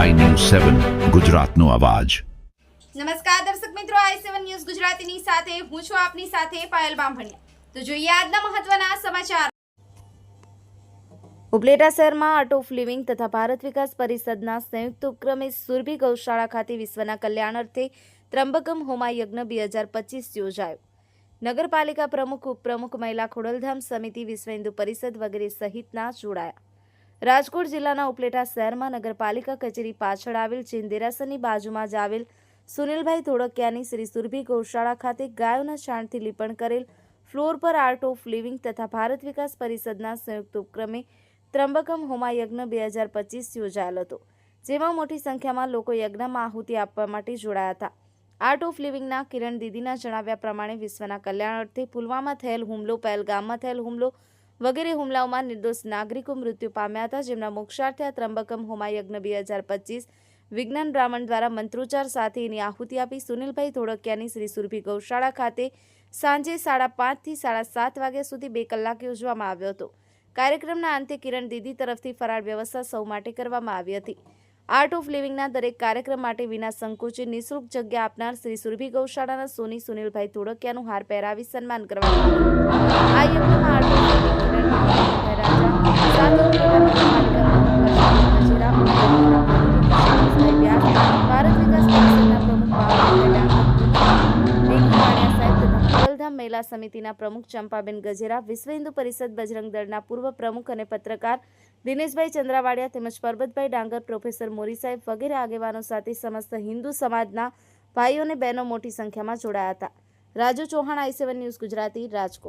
સેવન ગુજરાતનો અવાજ. નમસ્કાર દર્શક મિત્રો આઈ સેવન ન્યૂઝ ગુજરાતીની સાથે હું છું આપની સાથે પાયલ બામભણિયા. તો જોઈએ આજના મહત્વના સમાચાર. ઉપલેટા શહેરમાં આર્ટ ઓફ લિવિંગ તથા ભારત વિકાસ પરિષદના સંયુક્ત ઉપક્રમે સુરભી ગૌશાળા ખાતે વિશ્વના કલ્યાણ અર્થે ત્રંબકમ હોમા યજ્ઞ બે હજાર પચીસ યોજાયો. નગરપાલિકા પ્રમુખ ઉપપ્રમુખ મહિલા ખોડલધામ સમિતિ વિશ્વ હિન્દુ પરિષદ વગેરે સહિતના જોડાયા. રાજકોટ જિલ્લાના ઉપલેટા શહેરમાં નગરપાલિકા કચેરી પાછળ આવેલ ચિંદેરાસરની બાજુમાં જ આવેલ સુનિલભાઈ ધોળકિયાની શ્રી સુરભી ગૌશાળા ખાતે ગાયોના છાણથી લીપણ કરેલ ફ્લોર પર આર્ટ ઓફ લિવિંગ તથા ભારત વિકાસ પરિષદના સંયુક્ત ઉપક્રમે ત્રંબકમ હોમાયજ્ઞ બે હજાર પચીસ યોજાયેલ હતો, જેમાં મોટી સંખ્યામાં લોકો યજ્ઞમાં આહુતિ આપવા માટે જોડાયા હતા. આર્ટ ઓફ લિવિંગના કિરણ દીદીના જણાવ્યા પ્રમાણે વિશ્વના કલ્યાણ અર્થે પુલવામા થયેલ હુમલો, પહેલગામમાં થયેલ હુમલો વગેરે હુમલાઓમાં નિર્દોષ નાગરિકો મૃત્યુ પામ્યા હતા, જેમના મોક્ષાર્થે આ ત્રંબકમ હોમાયજ્ઞ બે હજાર પચીસ. વિજ્ઞાન બ્રાહ્મણ દ્વારા મંત્રોચ્ચાર સાથે એની આહુતિ આપી સુનિલભાઈ ધોળકિયાની શ્રી સુરભી ગૌશાળા ખાતે સાંજે સાડા પાંચથી સાડા સાત વાગ્યા સુધી બે કલાક યોજવામાં આવ્યો હતો. કાર્યક્રમના અંતે કિરણ દીદી તરફથી ફરાળ વ્યવસ્થા સૌ માટે કરવામાં આવી હતી. આર્ટ ઓફ લિવિંગના દરેક કાર્યક્રમ માટે વિના સંકોચે નિઃશુલ્ક જગ્યા આપનાર શ્રી સુરભી ગૌશાળાના સોની સુનિલભાઈ ધોળકિયાનું હાર પહેરાવી સન્માન કરવામાં આવ્યું. આ ખોડલધામ સમિતિના પ્રમુખ ચંપાબેન ગજેરા, વિશ્વ હિન્દુ પરિષદ બજરંગ દળના પૂર્વ પ્રમુખ અને પત્રકાર દિનેશભાઈ ચંદ્રાવાડિયા તેમજ પરબતભાઈ ડાંગર, પ્રોફેસર મોરી સાહેબ વગેરે આગેવાનો સાથે સમસ્ત હિન્દુ સમાજના ભાઈઓ અને બહેનો મોટી સંખ્યામાં જોડાયા હતા. Raju Chauhan, I seven news Gujarati, Rajkot.